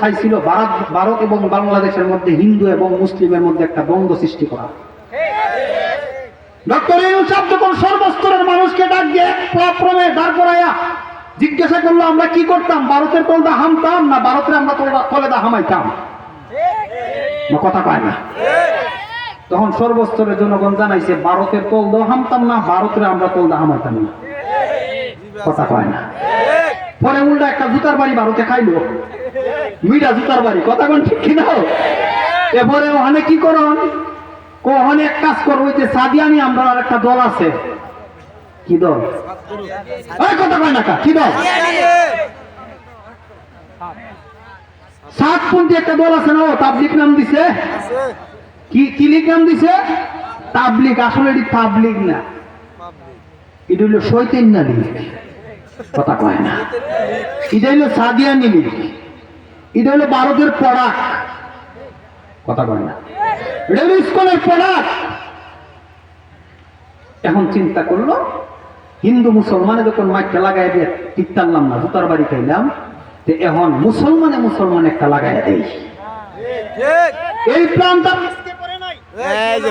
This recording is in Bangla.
চাইছিল ভারত ভারত এবং বাংলাদেশের মধ্যে হিন্দু এবং মুসলিমের মধ্যে একটা দ্বন্দ্ব সৃষ্টি করা। ডক্টর সাহেব যখন সর্বস্তরের মানুষকে ডাক দিয়ে প্রমে দাঁড় করাইয়া জিজ্ঞাসা করল, আমরা কি করতাম? ভারতের তলদা হামতাম না ভারতের আমরা তলেদা হামাইতাম? কথা পায় না। তখন সর্বস্তরের জনগণ জানাইছে, ভারতের তলদা হামতাম না, ভারতের আমরা তলদা হামাইতাম না। কথা পায় না। জুতার বাড়ি ভারতে খাইলো। মিটা জুতার বাড়ি। কথা কোন ঠিক কিনা? এরপরে ওখানে কি করন এক কাজ করো ওই যে সাদিয়ানি আমরা আর একটা দল আছে। কি দল? কথা কয় না কা, দল? সাতপন্থী একটা দল আছে না ও তাবলিক নাম দিছে? কি কি লিগ নাম দিছে? তাবলিক আসলে এটি তাবলিক না। এটা হলো শৈতেন না লীগ। কথা কয় না। এটা হলো সাদিয়ানি লীগ এটা হলো ভারতের পড়াক কথা কয় না। এটা হলো স্কুলের পড়াক এখন চিন্তা করল হিন্দু মুসলমানে যখন মাইকটা লাগাই দিয়ে টিকতারলাম না জুতার বাড়ি খাইলাম তো এখন মুসলমানে মুসলমান একটা লাগাই দেই। এই প্ল্যানটা এই যে